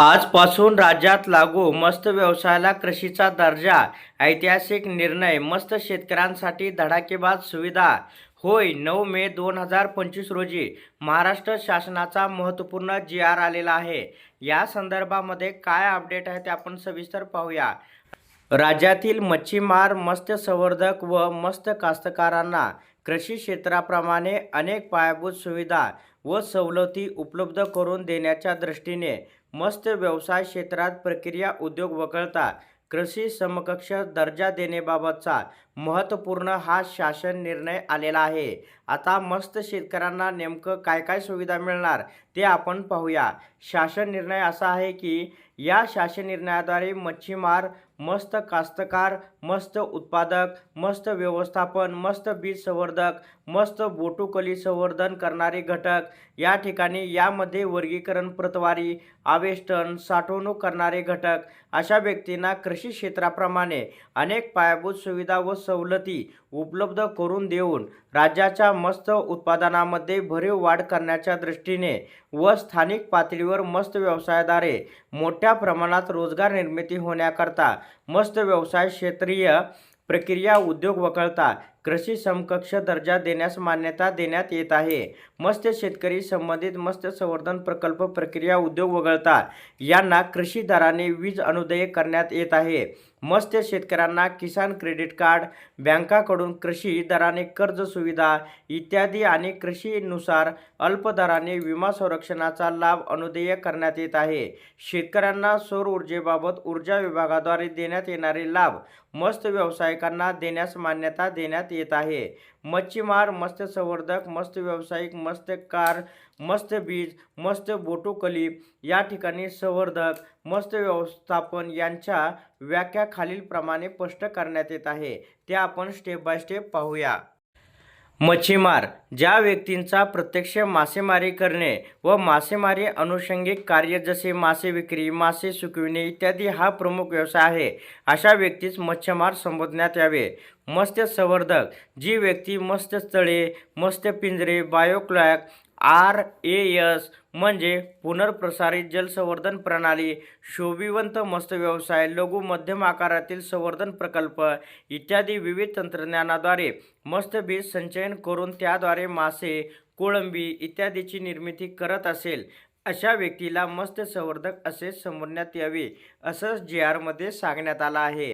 आजपासून राज्यात लागू मस्त व्यवसायाला कृषीचा दर्जा ऐतिहासिक निर्णय मस्त शेतकऱ्यांसाठी धडाकेबाज सुविधा. होय नऊ मे दोन हजार पंचवीस रोजी महाराष्ट्र शासनाचा महत्त्वपूर्ण जी आर आलेला आहे. या संदर्भामध्ये काय अपडेट आहे ते आपण सविस्तर पाहूया. राज्यातील मच्छीमार मत्स्य संवर्धक व मस्त कास्तकारांना कृषी क्षेत्राप्रमाणे अनेक पायाभूत सुविधा व सवलती उपलब्ध करून देण्याच्या दृष्टीने मत्स्य व्यवसाय क्षेत्रात प्रक्रिया उद्योग वगळता कृषी समकक्ष दर्जा देण्याबाबतचा महत्त्वपूर्ण हा शासन निर्णय आलेला आहे. आता मस्त शेतकऱ्यांना नेमकं काय काय सुविधा मिळणार ते आपण पाहूया. शासन निर्णय असा आहे की या शासन निर्णयाद्वारे मच्छीमार मस्त कास्तकार मस्त उत्पादक मस्त व्यवस्थापन मस्त बीज संवर्धक मस्त बोटुकली संवर्धन करणारे घटक. या ठिकाणी यामध्ये वर्गीकरण प्रतवारी आवेष्टन साठवणूक करणारे घटक. अशा व्यक्तींना कृषी क्षेत्राप्रमाणे अनेक पायाभूत सुविधा व सवलती उपलब्ध करून देऊन राज्याच्या मस्त उत्पादनामध्ये भरीव वाढ करण्याच्या दृष्टीने व स्थानिक पातळीवर मस्त व्यवसायाद्वारे मोठ्या प्रमाणात रोजगार निर्मिती होण्याकरता मस्त व्यवसाय क्षेत्रीय प्रक्रिया उद्योग वगळता कृषी समकक्ष दर्जा देण्यास मान्यता देण्यात येत आहे. मत्स्य शेतकरी संबंधित मत्स्य संवर्धन प्रकल्प प्रक्रिया उद्योग वगळता यांना कृषी दराने वीज अनुदय करण्यात येत आहे. मत्स्य शेतकऱ्यांना किसान क्रेडिट कार्ड बँकाकडून कृषी दराने कर्ज सुविधा इत्यादी आणि कृषीनुसार अल्प दराने विमा संरक्षणाचा लाभ अनुदेय करण्यात येत आहे. शेतकऱ्यांना सौर ऊर्जेबाबत ऊर्जा विभागाद्वारे देण्यात येणारे लाभ मत्स्य व्यावसायिकांना देण्यास मान्यता देण्यात येत आहे. मच्छीमार मत्स्य संवर्धक मत्स्य व्यावसायिक मत्स्यकार मत्स्य बीज मत्स्य बोटुकली या ठिकाणी संवर्धक मत्स्य व्यवस्थापन यांच्या व्याख्या खालीलप्रमाणे स्पष्ट करण्यात येत आहे. ते आपण स्टेप बाय स्टेप पाहूया. मच्छीमार ज्या व्यक्तींचा प्रत्यक्ष मासेमारी करणे व मासेमारी अनुषंगिक कार्य जसे मासे विक्री मासे सुकविणे इत्यादी हा प्रमुख व्यवसाय आहे अशा व्यक्तीस मच्छीमार संबोधण्यात यावे. मत्स्य संवर्धक जी व्यक्ती मत्स्यस्थळे मत्स्य पिंजरे बायोक्लॅक आर ए एस म्हणजे पुनर्प्रसारित जलसंवर्धन प्रणाली शोभिवंत मस्त व्यवसाय लघु मध्यम आकारातील संवर्धन प्रकल्प इत्यादी विविध तंत्रज्ञानाद्वारे मस्त बीज संचयन करून त्याद्वारे मासे कोळंबी इत्यादीची निर्मिती करत असेल. अशा व्यक्तीला मस्त संवर्धक असे संबोधण्यात यावे असं जी आरमध्ये सांगण्यात आलं आहे.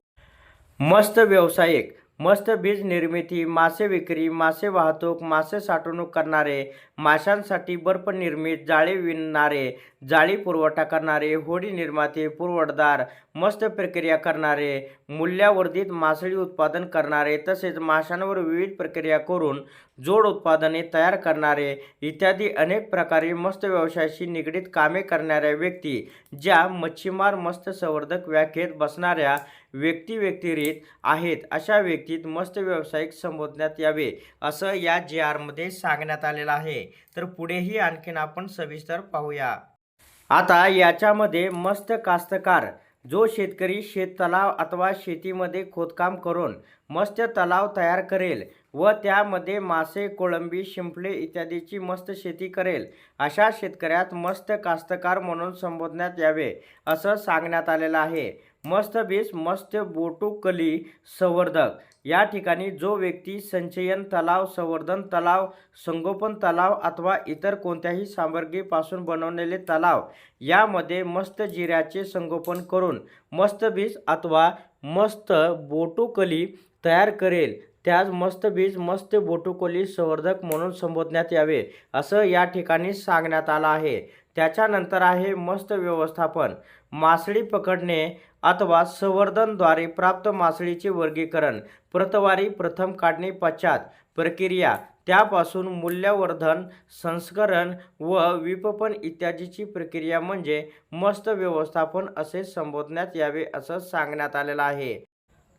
मस्त व्यावसायिक मस्त बीज निर्मिती मासे विक्री मासे वाहतूक मासे साठवणूक करणारे माशांसाठी बर्फ निर्मित जाळे विणणारे जाळी पुरवठा करणारे होडी निर्माते पुरवठदार मस्त प्रक्रिया करणारे मूल्यावर्धित मासळी उत्पादन करणारे तसेच माशांवर विविध प्रक्रिया करून जोड उत्पादने तयार करणारे इत्यादी अनेक प्रकारे मस्त व्यवसायाशी निगडीत कामे करणाऱ्या व्यक्ती ज्या मच्छीमार मत्स्य संवर्धक व्याख्येत बसणाऱ्या व्यक्ती व्यक्तिरित आहेत. अशा व्यक्तीत मस्त व्यावसायिक संबोधण्यात यावे असं या जे आरमध्ये सांगण्यात आलेलं आहे. तर पुढेही आणखीन आपण सविस्तर पाहूया. आता याच्यामध्ये मस्त कास्तकार जो शेतकरी शेततलाव अथवा शेतीमध्ये खोदकाम करून मस्त तलाव तयार करेल व त्यामध्ये मासे कोळंबी शिंपले इत्यादीची मस्त शेती करेल अशा शेतकऱ्यात मस्त कास्तकार म्हणून संबोधण्यात यावे असं सांगण्यात आलेलं आहे. मस्त बीस मस्त बोटुकली संवर्धक. या ठिकाणी जो व्यक्ती संचयन तलाव संवर्धन तलाव संगोपन तलाव अथवा इतर कोणत्याही सामग्रीपासून बनवलेले तलाव यामध्ये मस्त जिऱ्याचे संगोपन करून मस्त बीज अथवा मस्त बोटुकली तयार करेल. त्यास मस्त बीज मस्त बोटुकली संवर्धक म्हणून संबोधण्यात यावे असं या ठिकाणी सांगण्यात आलं आहे. त्याच्यानंतर आहे मस्त व्यवस्थापन. मासळी पकडणे अथवा संवर्धनद्वारे प्राप्त मासळीचे वर्गीकरण. प्रतवारी प्रथम काढणे पश्चात प्रक्रिया. त्यापासून मूल्यवर्धन संस्करण व विपपन इत्यादीची प्रक्रिया म्हणजे मस्त व्यवस्थापन असे संबोधण्यात यावे असं सांगण्यात आलेलं आहे.